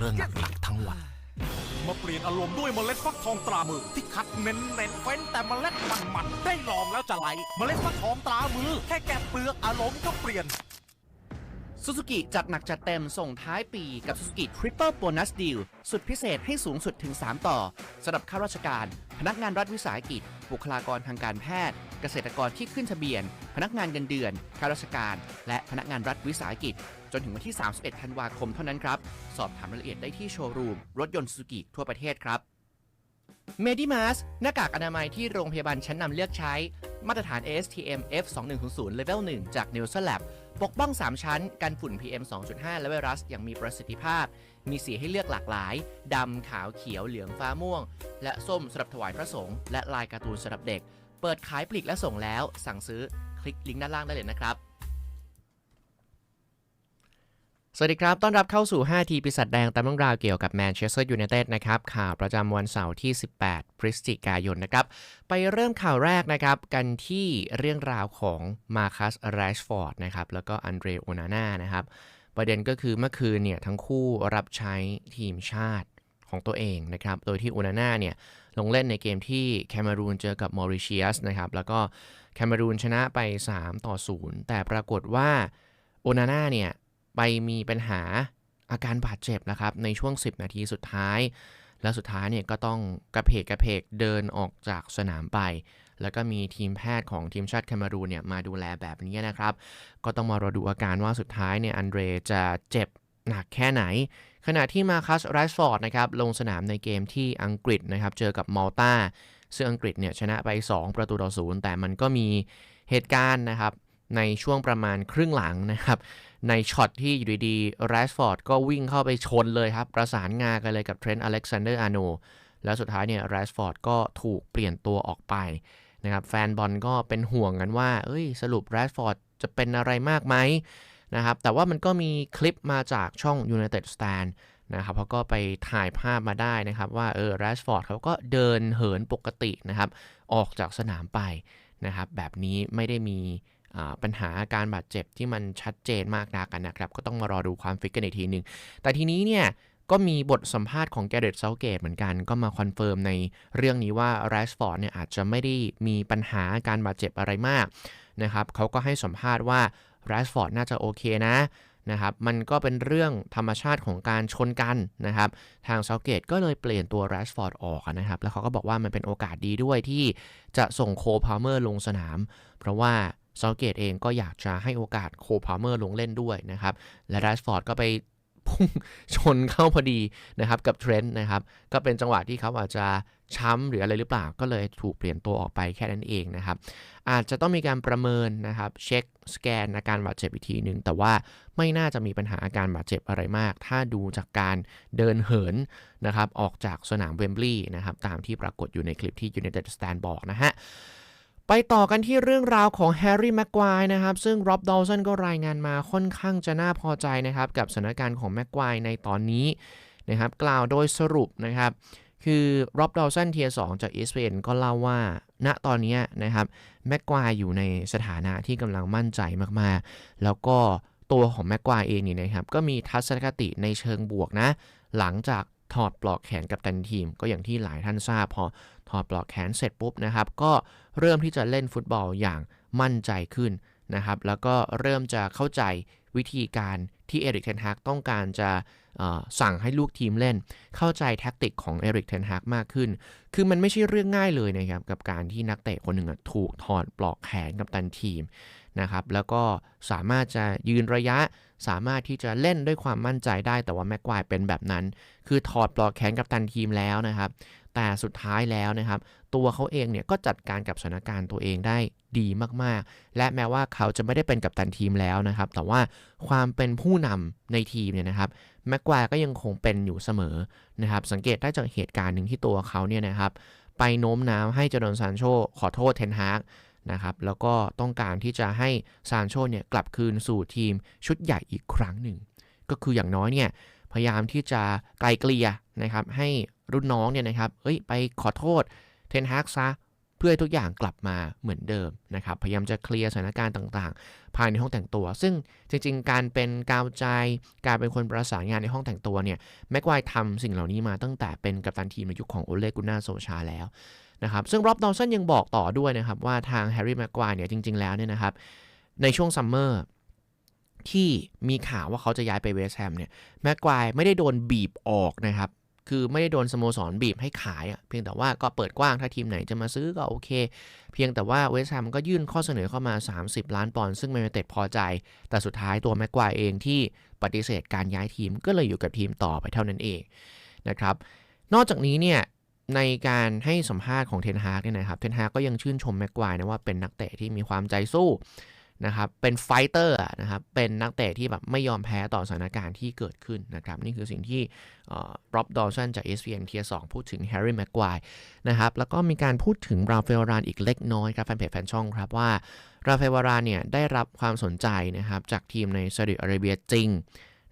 เรื่องหนักๆทั้งวัน มาเปลี่ยนอารมณ์ด้วยเมล็ดฟักทองตรามือ ที่คัดเน้นเน้นๆเฟ้นแต่เมล็ดมันมันๆได้ลองแล้วจะไหล เมล็ดฟักทองตรามือ แค่แกะเปลือกอารมณ์ก็เปลี่ยน ซูซูกิจัดหนักจัดเต็มส่งท้ายปีกับ Suzuki Triple Bonus Deal สุดพิเศษให้สูงสุดถึง 3 ต่อสำหรับข้าราชการ พนักงานรัฐวิสาหกิจ บุคลากรทางการแพทย์ เกษตรกรที่ขึ้นทะเบียน พนักงานเงินเดือนข้าราชการ และพนักงานรัฐวิสาหกิจ จนถึงวันที่ 31 ธันวาคมเท่านั้นครับ สอบถามรายละเอียดได้ที่โชว์รูม รถยนต์ซูกิทั่วประเทศครับเมดิมาสหน้ากากอนามัยที่โรงพยาบาลชั้นนำเลือกใช้ มาตรฐาน ASTM F2100 Level 1 จาก n e w s l a b ปกป้อง 3 ชั้น กันฝุ่น PM 2.5 และไวรัสอย่างมีประสิทธิภาพ มีสีให้เลือกหลากหลาย ดำ ขาวเขียวเหลืองฟ้าม่วง และส้มสำหรับถวายพระสงฆ์และลายการ์ตูนสำหรับเด็ก เปิดขายปลีกและส่งแล้ว สั่งซื้อคลิกลิงก์ด้านล่างได้เลยนะครับ สวัสดีครับ ต้อนรับเข้าสู่ 5 ทีปีศาจแดงตามเรื่องราวเกี่ยวกับแมนเชสเตอร์ยูไนเต็ดนะครับ ข่าวประจำวันเสาร์ที่ 18 พฤศจิกายนนะครับ ไปเริ่มข่าวแรกนะครับ กันที่เรื่องราวของมาคัสแรชฟอร์ดนะครับ แล้วก็อันเดรโอนาน่านะครับ ประเด็นก็คือเมื่อคืนเนี่ย ทั้งคู่รับใช้ทีมชาติของตัวเองนะครับ โดยที่โอนาน่าเนี่ย ลงเล่นในเกมที่แคนารูนเจอกับมอริเชียสนะครับ แล้วก็แคนารูนชนะไป 3 ต่อ 0 แต่ปรากฏว่าโอนาน่าเนี่ย ไปมีปัญหาอาการบาดเจ็บนะครับ ในช่วง 10 นาทีสุดท้าย แล้วสุดท้ายเนี่ยก็ต้องกระเพกกระเพกเดินออกจากสนามไป แล้วก็มีทีมแพทย์ของทีมชาติแคนารูเนี่ยมาดูแลแบบนี้นะครับ ก็ต้องมารอดูอาการว่าสุดท้ายเนี่ยอันเดรจะเจ็บหนักแค่ไหน ขณะที่มาคัสไรส์ฟอร์ดนะครับลงสนามในเกมที่อังกฤษนะครับเจอกับมัลตาซึ่งอังกฤษเนี่ยชนะไป 2 ประตูต่อศูนย์แต่มันก็มีเหตุการณ์นะครับ ในช่วงประมาณครึ่งหลังนะครับ ในช็อตที่อยู่ดีๆแรชฟอร์ดก็วิ่งเข้าไปชนเลยครับ ประสานงากันเลยกับเทรนต์อเล็กซานเดอร์อาโนแล้วสุดท้ายเนี่ยแรชฟอร์ดก็ถูกเปลี่ยนตัวออกไปนะครับแฟนบอลก็เป็นห่วงกันว่า เอ้ย สรุปแรชฟอร์ดจะเป็นอะไรมากไหมนะครับ แต่ว่ามันก็มีคลิปมาจากช่อง United Stand นะครับเขาก็ไปถ่ายภาพมาได้นะครับ ว่าเออแรชฟอร์ดเขาก็เดินเหินปกตินะครับ ออกจากสนามไปนะครับ แบบนี้ไม่ได้มี ปัญหาการบาดเจ็บที่มันชัดเจนมากนักกันนะครับ ก็ต้องมารอดูความฟิตกันอีกทีหนึ่งแต่ทีนี้เนี่ยก็มีบทสัมภาษณ์ของแกเรตเซาเกตเหมือนกัน ก็มาคอนเฟิร์มในเรื่องนี้ว่าแรชฟอร์ดเนี่ยอาจจะไม่ได้มีปัญหาการบาดเจ็บอะไรมากนะครับเขาก็ให้สัมภาษณ์ว่าแรชฟอร์ดน่าจะโอเคนะนะครับมันก็เป็นเรื่องธรรมชาติของการชนกันนะครับ ทางเซาเกตก็เลยเปลี่ยนตัวแรชฟอร์ดออกนะครับ แล้วเขาก็บอกว่ามันเป็นโอกาสดีด้วยที่จะส่งโคพาเมอร์ลงสนาม เพราะว่า ซาเกตเองก็อยากจะให้โอกาสโคพาเมอร์ลงเล่นด้วยนะครับ และแรชฟอร์ดก็ไปพุ่งชนเข้าพอดีนะครับกับเทรนต์นะครับ ก็เป็นจังหวะที่เขาอาจจะช้ำหรืออะไรหรือเปล่า ก็เลยถูกเปลี่ยนตัวออกไปแค่นั้นเองนะครับ อาจจะต้องมีการประเมินนะครับ เช็คสแกนอาการบาดเจ็บอีกทีหนึ่งแต่ว่าไม่น่าจะมีปัญหาอาการบาดเจ็บอะไรมาก ถ้าดูจากการเดินเหินนะครับ ออกจากสนามเวมบลีย์นะครับ ตามที่ปรากฏอยู่ในคลิปที่ United Stand บอกนะฮะ ไปต่อกันที่เรื่องราวของแฮร์รี่แม็กควายนะครับ ซึ่งร็อบดอลสันก็รายงานมาค่อนข้างจะน่าพอใจนะครับ กับสถานการณ์ของแม็กควายในตอนนี้นะครับ กล่าวโดยสรุปนะครับ คือร็อบดอลสันเทียสองจากอีสเนก็เล่าว่า ณตอนนี้นะครับแม็กควายอยู่ในสถานะที่กำลังมั่นใจมากๆ แล้วก็ตัวของแม็กควายเองนี่นะครับก็มีทัศนคติในเชิงบวกนะ หลังจาก ถอดปลอกแขนกับตันทีม ก็อย่างที่หลายท่านทราบพอถอดปลอกแขนเสร็จปุ๊บนะครับ ก็เริ่มที่จะเล่นฟุตบอลอย่างมั่นใจขึ้นนะครับ แล้วก็เริ่มจะเข้าใจวิธีการที่เอริกเทนฮากต้องการจะสั่งให้ลูกทีมเล่น เข้าใจแท็กติกของเอริกเทนฮากมากขึ้น คือมันไม่ใช่เรื่องง่ายเลยนะครับ กับการที่นักเตะคนหนึ่งถูกถอดปลอกแขนกับตันทีม นะครับ แล้วก็สามารถจะยืนระยะ สามารถที่จะเล่นด้วยความมั่นใจได้ แต่ว่าแม็กควายเป็นแบบนั้น คือถอดปลอกแขนกับตันทีมแล้วนะครับ แต่สุดท้ายแล้วนะครับ ตัวเขาเองเนี่ยก็จัดการกับสถานการณ์ตัวเองได้ดีมากๆ และแม้ว่าเขาจะไม่ได้เป็นกัปตันทีมแล้วนะครับ แต่ว่าความเป็นผู้นำในทีมเนี่ยนะครับแม็กควายก็ยังคงเป็นอยู่เสมอนะครับ สังเกตได้จากเหตุการณ์หนึ่งที่ตัวเขาเนี่ยนะครับไปโน้มน้าวให้เจดอนซานโชขอโทษเทนฮาก นะครับแล้วก็ต้องการที่จะให้ซานโชเนี่ยกลับคืนสู่ทีมชุดใหญ่อีกครั้งหนึ่ง ก็คืออย่างน้อยเนี่ยพยายามที่จะไกลเกลี่ยนะครับให้รุ่นน้องเนี่ยนะครับเอ้ยไปขอโทษเทนฮากซะ เพื่อให้ทุกอย่างกลับมาเหมือนเดิมนะครับ พยายามจะเคลียร์สถานการณ์ต่างๆ ภายในห้องแต่งตัว ซึ่งจริงๆ การเป็นกาวใจ การเป็นคนประสานงานในห้องแต่งตัวเนี่ย แม็กควายทำสิ่งเหล่านี้มาตั้งแต่เป็นกัปตันทีมในยุคของโอเลกุน่าโซชาแล้วนะครับ ซึ่งร็อบดอลสันยังบอกต่อด้วยนะครับว่าทางแฮร์รี่แม็กควายเนี่ยจริง ๆ แล้วเนี่ยนะครับ ในช่วงซัมเมอร์ที่มีข่าวว่าเขาจะย้ายไปเวสแฮมเนี่ยแม็กควายไม่ได้โดนบีบออกนะครับ คือไม่ได้โดนสโมสรบีบให้ขายอะเพียงแต่ว่าก็เปิดกว้างถ้าทีมไหนจะมาซื้อก็โอเค เพียงแต่ว่าเวสต์แฮมก็ยื่นข้อเสนอเข้ามา 30 ล้านปอนด์ซึ่งแมนยูไนเต็ดพอใจ แต่สุดท้ายตัวแม็กควายเองที่ปฏิเสธการย้ายทีมก็เลยอยู่กับทีมต่อไปเท่านั้นเองนะครับนอกจากนี้เนี่ยในการให้สัมภาษณ์ของเทนฮากเนี่ยนะครับเทนฮากก็ยังชื่นชมแม็กควายนะว่าเป็นนักเตะที่มีความใจสู้ นะครับเป็นไฟเตอร์นะครับเป็นนักเตะที่แบบไม่ยอมแพ้ต่อสถานการณ์ที่เกิดขึ้นนะครับนี่คือสิ่งที่ร็อบดอลสันจาก ESPN เทียสพูดถึงแฮร์รี่แม็กควายนะครับแล้วก็มีการพูดถึงราฟาเอลรานอีกเล็กน้อยครับแฟนเพจแฟนช่องครับว่าราฟาเอลรานเนี่ยได้รับความสนใจนะครับจากทีมในซาอุดิอาระเบียจริง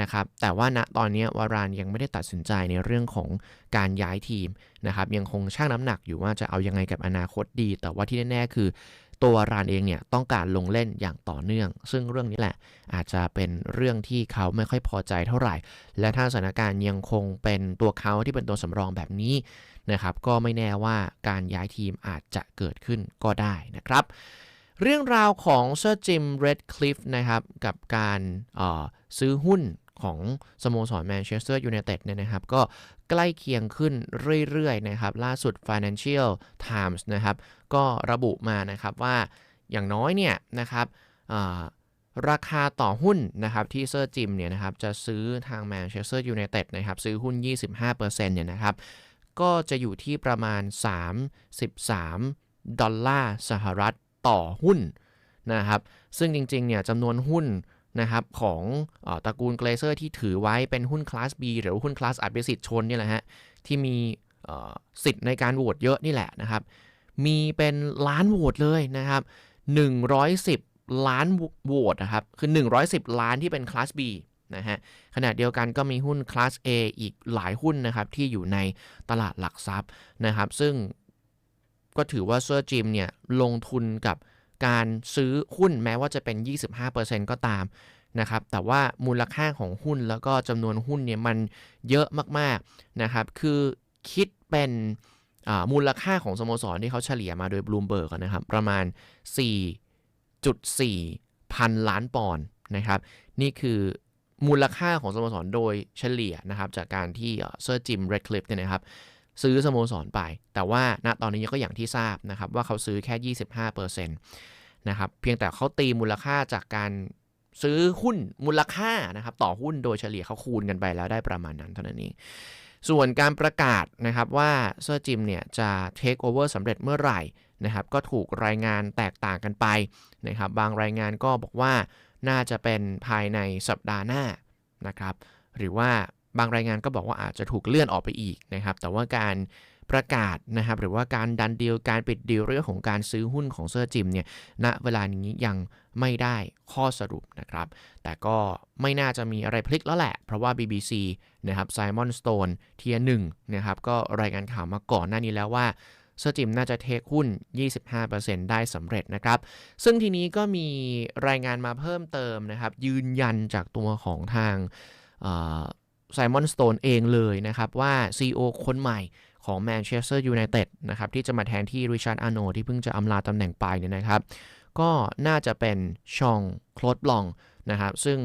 นะครับแต่ว่าณตอนนี้วารานยังไม่ได้ตัดสินใจในเรื่องของการย้ายทีมนะครับยังคงชั่งน้ำหนักอยู่ว่าจะเอายังไงกับอนาคตดี แต่ว่าที่แน่ๆคือ ตัวรานเองเนี่ยต้องการลงเล่นอย่างต่อเนื่อง ซึ่งเรื่องนี้แหละอาจจะเป็นเรื่องที่เขาไม่ค่อยพอใจเท่าไหร่ และถ้าสถานการณ์ยังคงเป็นตัวเขาที่เป็นตัวสำรองแบบนี้นะครับก็ไม่แน่ว่าการย้ายทีมอาจจะเกิดขึ้นก็ได้นะครับเรื่องราวของเซอร์จิมเรดคลิฟนะครับกับการซื้อหุ้นของสโมสรแมนเชสเตอร์ยูไนเต็ดเนี่ยนะครับก็ ใกล้เคียงขึ้นเรื่อยๆนะครับล่าสุด Financial Times นะครับก็ระบุมานะครับว่าอย่างน้อยเนี่ยนะครับราคาต่อหุ้นนะครับที่เซอร์จิมเนี่ยนะครับจะซื้อทางแมนเชสเตอร์ยูไนเต็ดนะครับซื้อหุ้น 25%เนี่ยนะครับก็จะอยู่ที่ประมาณ 33 ดอลลาร์สหรัฐต่อหุ้นนะครับซึ่งจริงๆเนี่ยจำนวนหุ้น นะครับของอตระกูลเกรเซอร์ที่ถือไว้เป็นหุ้นคลาส B หรือหุ้นคลาสอัดเบสิทชนนี่แหละฮะที่มีสิทธิ์ในการโหวตเยอะนี่แหละนะครับมีเป็นล้านโหวตเลยนะครับ110 ล้านโหวตนะครับคือ 110 ล้านที่เป็นคลาส B นะฮะขณะเดียวกันก็มีหุ้นคลาส A อีกหลายหุ้นนะครับที่อยู่ในตลาดหลักทรัพย์นะครับ ซึ่งก็ถือว่าเซอร์จิมเนี่ยลงทุนกับ การซื้อหุ้นแม้ว่าจะเป็น 25%ก็ตามนะครับแต่ว่ามูลค่าของหุ้นแล้วก็จำนวนหุ้นเนี่ยมันเยอะมากๆนะครับคือคิดเป็นมูลค่าของสโมสรที่เขาเฉลี่ยมาโดยบลูมเบิร์กนะครับประมาณ 4.4 พันล้านปอนด์นะครับนี่คือมูลค่าของสโมสรโดยเฉลี่ยนะครับจากการที่เซอร์จิมเรดคลิฟเนี่ยนะครับ ซื้อสโมสรไป แต่ว่าณตอนนี้ก็อย่างที่ทราบนะครับ ว่าเขาซื้อแค่ 25%นะครับ เพียงแต่เขาตีมูลค่าจากการซื้อหุ้นมูลค่านะครับ ต่อหุ้นโดยเฉลี่ยเขาคูณกันไปแล้วได้ประมาณนั้นเท่านั้นเองส่วนการประกาศนะครับว่าเซอร์จิมเนี่ยจะเทคโอเวอร์สำเร็จเมื่อไหร่นะครับ ก็ถูกรายงานแตกต่างกันไปนะครับ บางรายงานก็บอกว่าน่าจะเป็นภายในสัปดาห์หน้านะครับ หรือว่า บางรายงานก็บอกว่าอาจจะถูกเลื่อนออกไปอีกนะครับ แต่ว่าการประกาศนะครับ หรือว่าการดันดีลการปิดดีลเรื่องของการซื้อหุ้นของเซอร์จิมเนี่ยณเวลานี้ยังไม่ได้ข้อสรุปนะครับ แต่ก็ไม่น่าจะมีอะไรพลิกแล้วแหละ เพราะว่า BBC นะครับไซมอนสโตนเทียหนึ่งนะครับ ก็รายงานข่าวมาก่อนหน้านี้แล้วว่าเซอร์จิมน่าจะเทคหุ้น 25%ได้สำเร็จนะครับ ซึ่งทีนี้ก็มีรายงานมาเพิ่มเติมนะครับ ยืนยันจากตัวของทาง ไซมอนสโตนเองเลยนะครับ ว่า CEO คนใหม่ของแมนเชสเตอร์ยูไนเต็ดนะครับ ที่จะมาแทนที่ริชาร์ดอาโนที่เพิ่งจะอำลาตำแหน่งไปเนี่ยนะครับ ก็น่าจะเป็นชองโคลดบลองนะครับ ซึ่ง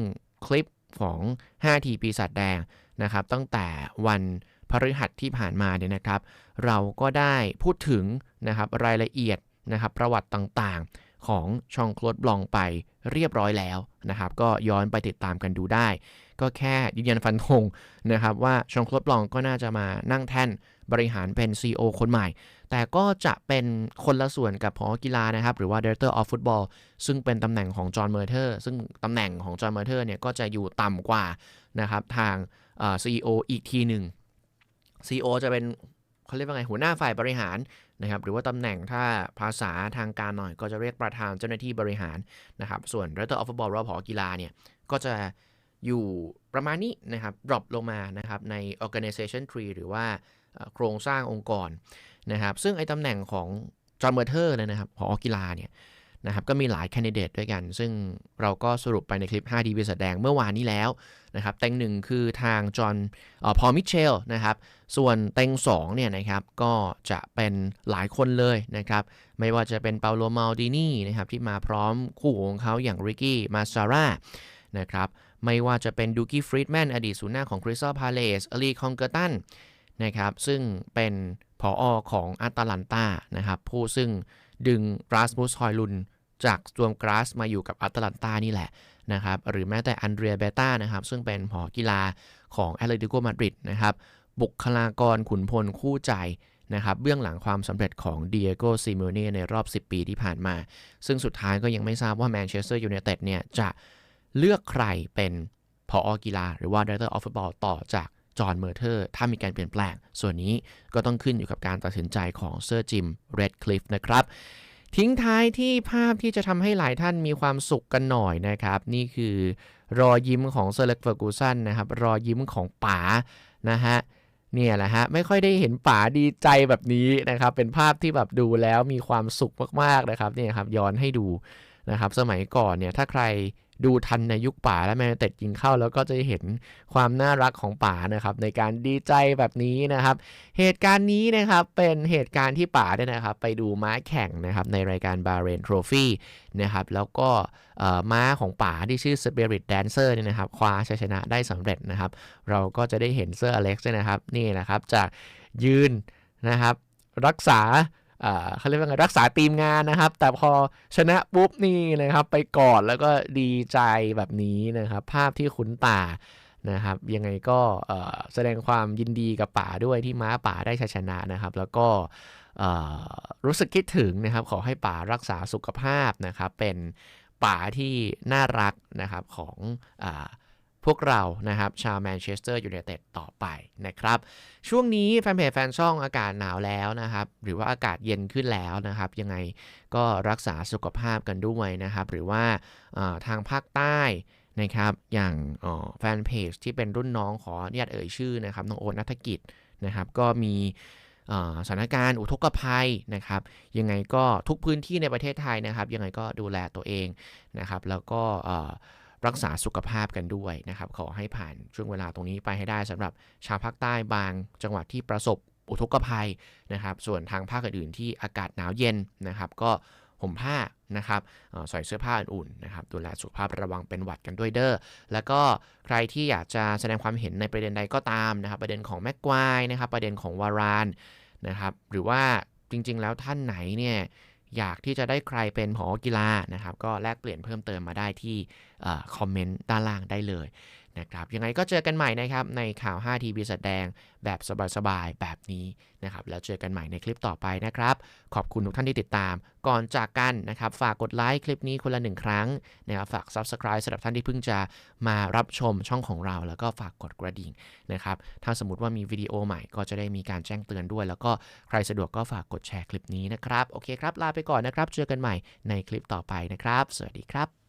คลิปของ 5 ทีปีศาจแดงนะครับ ตั้งแต่วันพฤหัสที่ผ่านมาเนี่ยนะครับ เราก็ได้พูดถึงนะครับรายละเอียดนะครับประวัติต่างๆของชองโคลดบลองไปเรียบร้อยแล้วนะครับ ก็ย้อนไปติดตามกันดูได้ ก็แค่ยืนยันฟันธงนะครับว่าชองคลดบลองก็น่าจะมานั่งแท่นบริหารเป็น CEO คนใหม่ แต่ก็จะเป็นคนละส่วนกับพอกีฬานะครับ หรือว่า Director of Football ซึ่งเป็นตำแหน่งของจอห์นเมอร์เทอร์ซึ่งตำแหน่งของจอห์นเมอร์เทอร์เนี่ยก็จะอยู่ต่ำกว่านะครับทาง CEO อีกทีหนึ่ง CEO จะเป็นเขาเรียกว่าไงหัวหน้าฝ่ายบริหารนะครับหรือว่าตำแหน่งถ้าภาษาทางการหน่อยก็จะเรียกประธานเจ้าหน้าที่บริหารนะครับส่วน Director of Football หรือผอกีฬาเนี่ยก็จะ อยู่ประมาณนี้นะครับ drop ลงมานะครับใน organization tree หรือว่าโครงสร้างองค์กรนะครับ ซึ่งไอ้ตำแหน่งของจอห์นเมอร์เทอร์เลยนะครับผอกีฬาเนี่ยนะครับก็มีหลายแคนดิเดตด้วยกัน ซึ่งเราก็สรุปไปในคลิป 5 ดีวิสัดแดงเมื่อวานนี้แล้วนะครับเต็งหนึ่งคือทางจอห์นพอมิเชลนะครับ ส่วนเต็ง2เนี่ยนะครับก็จะเป็นหลายคนเลยนะครับ ไม่ว่าจะเป็นเปาโลมาลดินีนะครับที่มาพร้อมคู่ของเขาอย่างริกกี้มาซาร่า นะครับไม่ว่าจะเป็นดูกี้ฟรีดแมนอดีตศูนย์หน้าของคริสตัลพาเลสอลีคองเกอร์ตันนะครับซึ่งเป็นผออของอัตแลนตานะครับผู้ซึ่งดึงราสมุสฮอยลุนจากสตวมกราสมาอยู่กับอัตแลนตานี่แหละนะครับหรือแม้แต่อันเดรียเบต้านะครับซึ่งเป็นผอกีฬาของแอตเลติโกมาดริดนะครับบุคลากรขุนพลคู่ใจนะครับเบื้องหลังความสำเร็จของเดียโกซิโมเน่ในรอบ 10 ปีที่ผ่านมา ซึ่งสุดท้ายก็ยังไม่ทราบว่าแมนเชสเตอร์ยูไนเต็ดเนี่ยจะ เลือกใครเป็นพออกีฬา หรือว่า Director of Football ต่อจากจอห์นเมอร์เทอร์ ถ้ามีการเปลี่ยนแปลง ส่วนนี้ก็ต้องขึ้นอยู่กับการตัดสินใจของเซอร์จิมเรดคลิฟนะครับ ทิ้งท้ายที่ภาพที่จะทำให้หลายท่านมีความสุขกันหน่อยนะครับ นี่คือรอยยิ้มของเซอร์เล็กเฟอร์กูสันนะครับ รอยยิ้มของป๋านะฮะเนี่ยแหละฮะ ไม่ค่อยได้เห็นป๋าดีใจแบบนี้นะครับ เป็นภาพที่แบบดูแล้วมีความสุขมากๆนะครับเนี่ยครับย้อนให้ดูนะครับ สมัยก่อนเนี่ยถ้าใคร ดูทันในยุคป๋าและแมนเต็ดยิงเข้า แล้วก็จะเห็นความน่ารักของป๋านะครับ ในการดีใจแบบนี้นะครับ เหตุการณ์นี้นะครับเป็นเหตุการณ์ที่ป๋าเนี่ยนะครับ ไปดูม้าแข่งนะครับในรายการบาเรนทรฟี่นะครับแล้วก็ม้าของป๋าที่ชื่อ Spirit Dancer เนี่ยนะครับคว้าชัยชนะได้สำเร็จนะครับ เราก็จะได้เห็นเซอร์อเล็กซ์นะครับนี่นะครับจากยืนนะครับรักษา เขาเรียกว่าไงรักษาทีมงานนะครับ แต่พอชนะปุ๊บนี่นะครับ ไปกอดแล้วก็ดีใจแบบนี้นะครับ ภาพที่คุ้นตานะครับ ยังไงก็แสดงความยินดีกับป๋าด้วยที่ม้าป๋าได้ชัยชนะนะครับ แล้วก็รู้สึกคิดถึงนะครับ ขอให้ป๋ารักษาสุขภาพนะครับ เป็นป๋าที่น่ารักนะครับของอ พวกเรานะครับชาวแมนเชสเตอร์ยูไนเต็ดต่อไปนะครับ ช่วงนี้แฟนเพจแฟนช่องอากาศหนาวแล้วนะครับ หรือว่าอากาศเย็นขึ้นแล้วนะครับ ยังไงก็รักษาสุขภาพกันด้วยนะครับ หรือว่าทางภาคใต้นะครับ อย่างแฟนเพจที่เป็นรุ่นน้องขออนุญาตเอ่ยชื่อนะครับน้องโอนนัฐกิจนะครับ ก็มีสถานการณ์อุทกภัยนะครับ ยังไงก็ทุกพื้นที่ในประเทศไทยนะครับ ยังไงก็ดูแลตัวเองนะครับ แล้วก็ รักษาสุขภาพกันด้วยนะครับ ขอให้ผ่านช่วงเวลาตรงนี้ไปให้ได้สำหรับชาวภาคใต้บางจังหวัดที่ประสบอุทกภัยนะครับ ส่วนทางภาคอื่นๆที่อากาศหนาวเย็นนะครับ ก็ห่มผ้านะครับใส่เสื้อผ้าอุ่นๆนะครับ ดูแลสุขภาพระวังเป็นหวัดกันด้วยเด้อ แล้วก็ใครที่อยากจะแสดงความเห็นในประเด็นใดก็ตามนะครับ ประเด็นของแม็กควายนะครับ ประเด็นของวารานนะครับ หรือว่าจริงๆ แล้วท่านไหนเนี่ย อยากที่จะได้ใครเป็นผอกีฬานะครับ ก็แลกเปลี่ยนเพิ่มเติมมาได้ที่คอมเมนต์ด้านล่างได้เลย นะครับยังไงก็เจอกันใหม่นะครับในข่าว 5 ทีวีแสดงแบบสบายๆ แบบนี้นะครับแล้วเจอกันใหม่ในคลิปต่อไปนะครับ ขอบคุณทุกท่านที่ติดตาม ก่อนจากกันนะครับ ฝากกดไลค์คลิปนี้คนละหนึ่งครั้งนะครับฝาก Subscribe สำหรับท่านที่เพิ่งจะมารับชมช่องของเรา แล้วก็ฝากกดกระดิ่งนะครับถ้าสมมติว่ามีวิดีโอใหม่ก็จะได้มีการแจ้งเตือนด้วย แล้วก็ใครสะดวกก็ฝากกดแชร์คลิปนี้นะครับโอเคครับลาไปก่อนนะครับ เจอกันใหม่ในคลิปต่อไปนะครับ สวัสดีครับ